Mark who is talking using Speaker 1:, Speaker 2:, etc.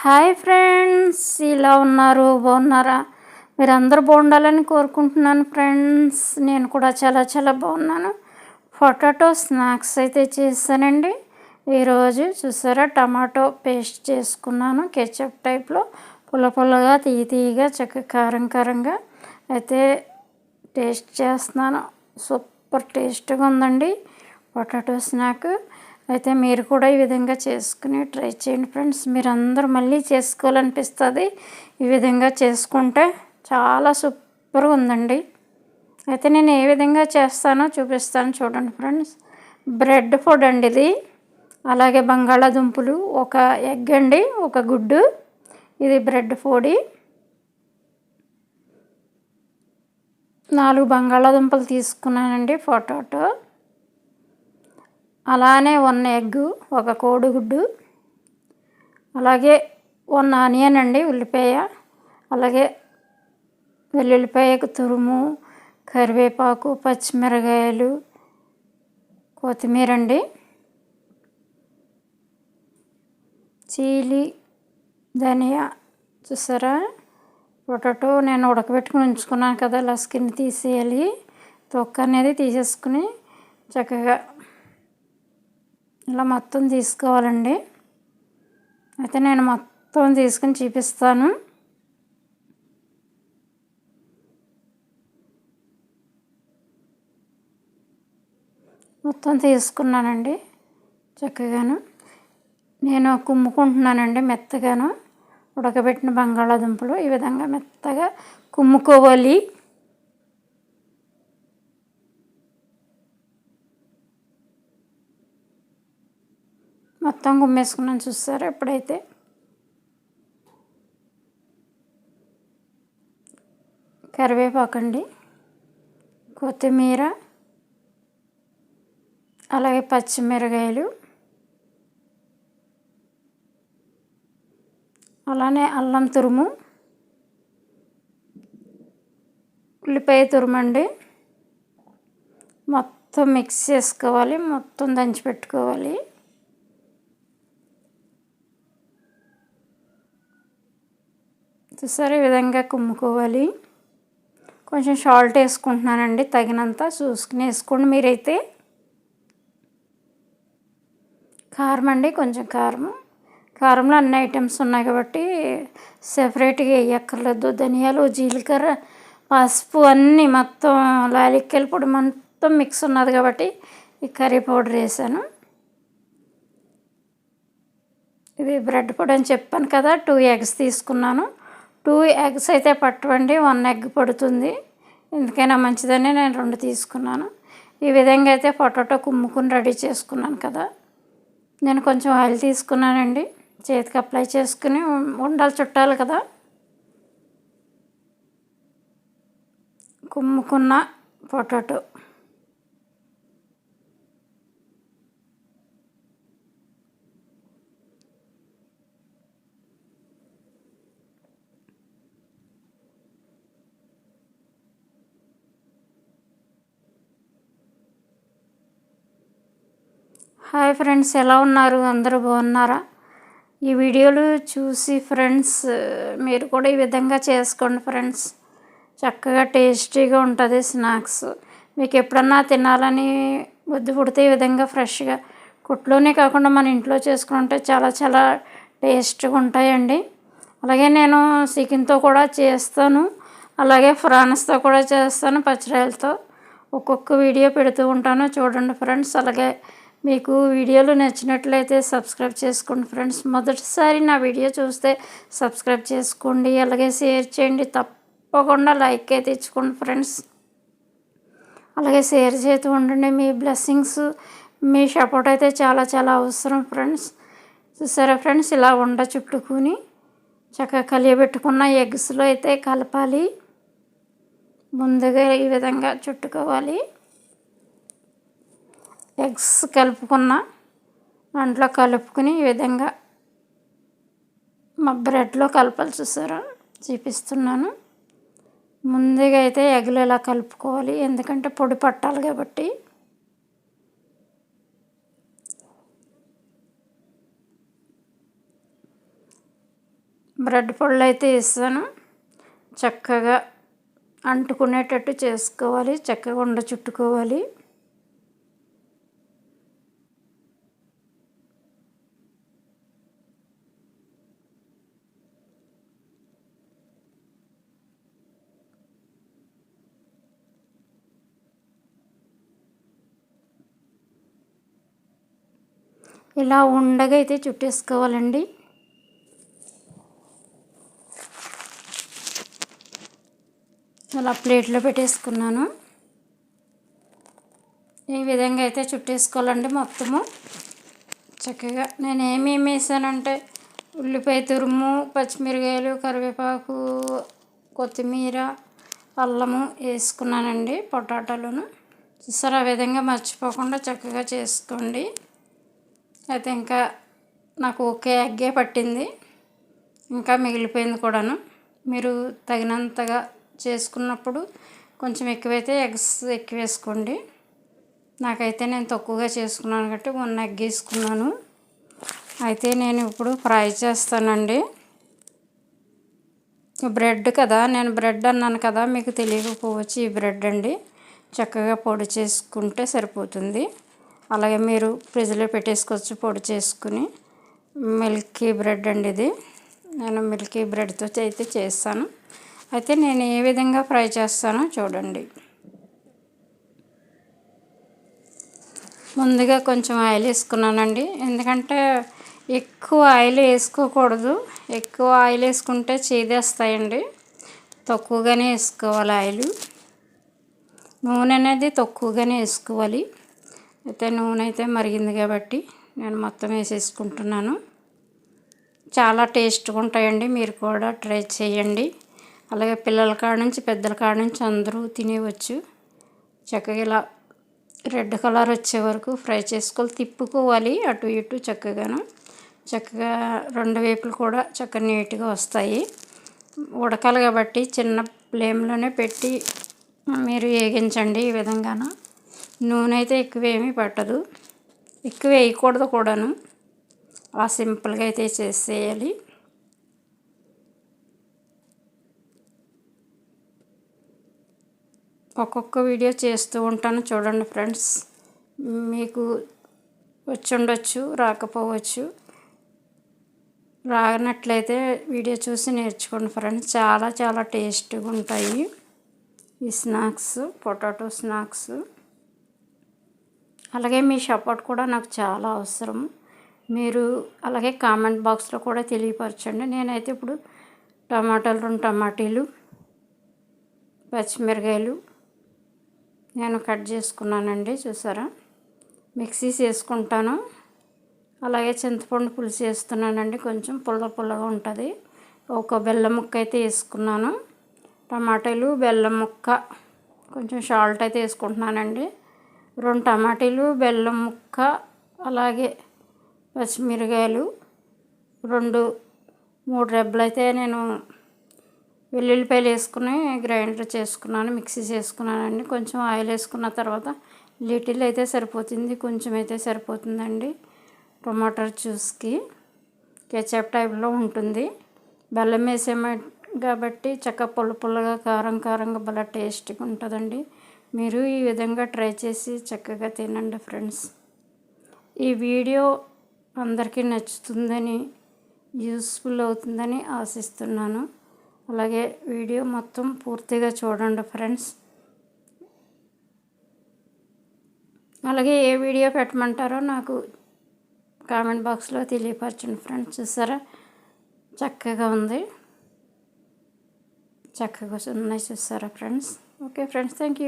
Speaker 1: Hi friends ఇలా ఉన్నారు బాగున్నారా? మీరందరూ బాగుండాలని కోరుకుంటున్నాను ఫ్రెండ్స్. నేను కూడా చాలా చాలా బాగున్నాను. పొటాటో స్నాక్స్ అయితే చేశానండి. ఈరోజు చూసారా టమాటో పేస్ట్ చేసుకున్నాను కెచప్ టైప్లో. పుల్ల పుల్లగా తీయ తీయగా చక్క కారం కారంగా అయితే టేస్ట్ చేస్తున్నాను. సూపర్ టేస్ట్గా ఉందండి పొటాటో స్నాక్. అయితే మీరు కూడా ఈ విధంగా చేసుకుని ట్రై చేయండి ఫ్రెండ్స్. మీరు అందరూ మళ్ళీ చేసుకోవాలనిపిస్తుంది. ఈ విధంగా చేసుకుంటే చాలా సూపర్గా ఉందండి. అయితే నేను ఏ విధంగా చేస్తానో చూపిస్తాను చూడండి ఫ్రెండ్స్. బ్రెడ్ ఫుడ్ అండి ఇది. అలాగే బంగాళాదుంపలు ఒక ఎగ్ అండి ఒక గుడ్డు. ఇది బ్రెడ్ పొడి. నాలుగు బంగాళాదుంపలు తీసుకున్నానండి పొటాటో. అలానే వన్ ఎగ్ ఒక కోడిగుడ్డు అలాగే వన్ ఆనియన్ అండి ఉల్లిపాయ అలాగే వెల్లుల్లిపాయకు తురుము కరివేపాకు పచ్చిమిరకాయలు కొత్తిమీర అండి. చీలి ధనియా చూసారా? పొటాటో నేను ఉడకబెట్టుకుని ఉంచుకున్నాను కదా ఇలా స్కిన్ తీసేయాలి. తొక్క అనేది తీసేసుకుని చక్కగా ఇలా మొత్తం తీసుకోవాలండి. అయితే నేను మొత్తం తీసుకుని చూపిస్తాను. మొత్తం తీసుకున్నానండి చక్కగాను. నేను కుమ్ముకుంటున్నానండి మెత్తగాను. ఉడకబెట్టిన బంగాళాదుంపలు ఈ విధంగా మెత్తగా కుమ్ముకోవాలి. మొత్తం గుమ్మేసుకున్నాను చూసారా ఎప్పుడైతే? కరివేపాకండి కొత్తిమీర అలాగే పచ్చిమిరకాయలు అలానే అల్లం తురుము ఉల్లిపాయ తురుమండి. మొత్తం మిక్స్ చేసుకోవాలి మొత్తం దంచి పెట్టుకోవాలి. చూసారు ఈ విధంగా కుమ్ముకోవాలి. కొంచెం సాల్ట్ వేసుకుంటున్నానండి తగినంత చూసుకుని వేసుకోండి మీరైతే. కారం అండి కొంచెం కారం. కారంలో అన్ని ఐటమ్స్ ఉన్నాయి కాబట్టి సెపరేట్గా వేయక్కర్లేదు. ధనియాలు జీలకర్ర పసుపు అన్నీ మొత్తం లాలిక్కల పొడి మొత్తం మిక్స్ ఉన్నది కాబట్టి ఈ కర్రీ పౌడర్ వేసాను. ఇది బ్రెడ్ పొడి అని చెప్పాను కదా టూ ఎగ్స్ తీసుకున్నాను. టూ ఎగ్స్ అయితే పట్టవండి వన్ ఎగ్ పడుతుంది. ఎందుకైనా మంచిదని నేను రెండు తీసుకున్నాను. ఈ విధంగా అయితే పొటాటో కుమ్ముకుని రెడీ చేసుకున్నాను కదా. నేను కొంచెం ఆయిల్ తీసుకున్నానండి. చేతికి అప్లై చేసుకుని ఉండాలి చుట్టాలి కదా. కుమ్ముకున్న పొటాటో. హాయ్ ఫ్రెండ్స్ ఎలా ఉన్నారు? అందరూ బాగున్నారా? ఈ వీడియోలు చూసి ఫ్రెండ్స్ మీరు కూడా ఈ విధంగా చేసుకోండి ఫ్రెండ్స్. చక్కగా టేస్టీగా ఉంటుంది స్నాక్స్. మీకు ఎప్పుడన్నా తినాలని బుద్ధి పుడితే ఈ విధంగా ఫ్రెష్గా. కుట్లోనే కాకుండా మన ఇంట్లో చేసుకుంటే చాలా చాలా టేస్ట్గా ఉంటాయండి. అలాగే నేను చికెన్తో కూడా చేస్తాను. అలాగే ఫ్రాన్స్తో కూడా చేస్తాను పచ్చిరాయలతో. ఒక్కొక్క వీడియో పెడుతూ ఉంటాను. చూడండి ఫ్రెండ్స్ అలాగే మీకు వీడియోలు నచ్చినట్లయితే సబ్స్క్రైబ్ చేసుకోండి ఫ్రెండ్స్. మొదటిసారి నా వీడియో చూస్తే సబ్స్క్రైబ్ చేసుకోండి అలాగే షేర్ చేయండి. తప్పకుండా లైక్ అయితే ఇచ్చుకోండి ఫ్రెండ్స్. అలాగే షేర్ చేస్తూ ఉండండి. మీ బ్లెస్సింగ్స్ మీ సపోర్ట్ అయితే చాలా చాలా అవసరం ఫ్రెండ్స్. చూసారా ఫ్రెండ్స్? ఇలా ఉండ చుట్టుకుని చక్కగా కలియబెట్టుకున్న ఎగ్స్లో అయితే కలపాలి. ముందుగా ఈ విధంగా చుట్టుకోవాలి. ఎగ్స్ కలుపుకున్న దాంట్లో కలుపుకుని ఈ విధంగా మా బ్రెడ్లో కలపాలి చూసారా? చూపిస్తున్నాను. ముందుగా అయితే ఎగ్లు ఇలా కలుపుకోవాలి? ఎందుకంటే పొడి పట్టాలి కాబట్టి. బ్రెడ్ పళ్ళు అయితే వేస్తాను చక్కగా అంటుకునేటట్టు చేసుకోవాలి. చక్కగా ఉండ చుట్టుకోవాలి. ఇలా ఉండగా అయితే చుట్టేసుకోవాలండి. అలా ప్లేట్లో పెట్టేసుకున్నాను. ఈ విధంగా అయితే చుట్టేసుకోవాలండి మొత్తము. చక్కగా నేను ఏమేమి వేసానంటే ఉల్లిపాయ తురుము పచ్చిమిరకాయలు కరివేపాకు కొత్తిమీర అల్లము వేసుకున్నానండి పొటాటోలను. చూసారు ఆ విధంగా మర్చిపోకుండా చక్కగా చేసుకోండి. అయితే ఇంకా నాకు ఒకే ఎగ్గే పట్టింది. ఇంకా మిగిలిపోయింది కూడాను. మీరు తగినంతగా చేసుకున్నప్పుడు కొంచెం ఎక్కువైతే ఎగ్స్ ఎక్కువ వేసుకోండి. నాకైతే నేను తక్కువగా చేసుకున్నాను కాబట్టి వన్ ఎగ్ వేసుకున్నాను. అయితే నేను ఇప్పుడు ఫ్రై చేస్తానండి. బ్రెడ్ కదా నేను బ్రెడ్ అన్నాను కదా మీకు తెలియకపోవచ్చు ఈ బ్రెడ్ అండి. చక్కగా పొడి చేసుకుంటే సరిపోతుంది. అలాగే మీరు ఫ్రిడ్జ్లో పెట్టేసుకోవచ్చు పొడి చేసుకుని. మిల్కీ బ్రెడ్ అండి ఇది. నేను మిల్కీ బ్రెడ్తో అయితే చేస్తాను. అయితే నేను ఏ విధంగా ఫ్రై చేస్తానో చూడండి. ముందుగా కొంచెం ఆయిల్ వేసుకున్నానండి. ఎందుకంటే ఎక్కువ ఆయిల్ వేసుకోకూడదు. ఎక్కువ ఆయిల్ వేసుకుంటే చేదేస్తాయండి. తక్కువగానే వేసుకోవాలి ఆయిల్. నూనె అనేది తక్కువగానే వేసుకోవాలి. అయితే నూనె అయితే మరిగింది కాబట్టి నేను మొత్తం వేసేసుకుంటున్నాను. చాలా టేస్ట్గా ఉంటాయండి. మీరు కూడా ట్రై చేయండి. అలాగే పిల్లల కాడ నుంచి పెద్దల కాడ నుంచి అందరూ తినేవచ్చు. చక్కగా ఇలా రెడ్ కలర్ వచ్చే వరకు ఫ్రై చేసుకోవాలి. తిప్పుకోవాలి అటు ఇటు చక్కగాను. చక్కగా రెండు వైపులు కూడా చక్కగా నీట్గా వస్తాయి. ఉడకాలి కాబట్టి చిన్న ఫ్లేమ్లోనే పెట్టి మీరు వేగించండి ఈ విధంగాను. నూనె అయితే ఎక్కువేమీ పట్టదు. ఎక్కువ వేయకూడదు కూడాను. అలా సింపుల్గా అయితే చేసేయాలి. ఒక్కొక్క వీడియో చేస్తూ ఉంటాను. చూడండి ఫ్రెండ్స్. మీకు వచ్చి ఉండొచ్చు రాకపోవచ్చు. రానట్లయితే వీడియో చూసి నేర్చుకోండి ఫ్రెండ్స్. చాలా చాలా టేస్ట్గా ఉంటాయి ఈ స్నాక్స్ పొటాటో స్నాక్స్. అలాగే మీ సపోర్ట్ కూడా నాకు చాలా అవసరం. మీరు అలాగే కామెంట్ బాక్స్లో కూడా తెలియపరచండి. నేనైతే ఇప్పుడు టమాటాలు రెండు టమాటీలు పచ్చిమిరకాయలు నేను కట్ చేసుకున్నానండి చూసారా? మిక్సీ చేసుకుంటాను. అలాగే చింతపండు పులుసు వేస్తున్నానండి కొంచెం పుల్ల పుల్లగా ఉంటుంది. ఒక బెల్లం ముక్క అయితే వేసుకున్నాను. టమాటాలు బెల్లం ముక్క కొంచెం సాల్ట్ అయితే వేసుకుంటున్నానండి. రెండు టమాటీలు బెల్లం ముక్క అలాగే పచ్చిమిరకాయలు రెండు మూడు రెబ్బలు అయితే నేను వెల్లుల్లిపాయలు వేసుకుని గ్రైండర్ చేసుకున్నాను మిక్సీ చేసుకున్నానండి. కొంచెం ఆయిల్ వేసుకున్న తర్వాత లిటిల్ అయితే సరిపోతుంది కొంచెం అయితే సరిపోతుందండి. టొమాటో జ్యూస్కి కెచప్ టైప్లో ఉంటుంది. బెల్లం వేసేమ కాబట్టి చక్క పుల్ల పుల్లగా కారం కారంగా భలే టేస్ట్గా ఉంటుందండి. మీరు ఈ విధంగా ట్రై చేసి చక్కగా తినండి ఫ్రెండ్స్. ఈ వీడియో అందరికీ నచ్చుతుందని యూస్ఫుల్ అవుతుందని ఆశిస్తున్నాను. అలాగే వీడియో మొత్తం పూర్తిగా చూడండి ఫ్రెండ్స్. అలాగే ఏ వీడియో పెట్టమంటారో నాకు కామెంట్ బాక్స్లో తెలియపరచండి ఫ్రెండ్స్. చూసారా? చక్కగా ఉంది. చక్కగా ఉన్నాయి చూసారా friends? Okay friends thank you.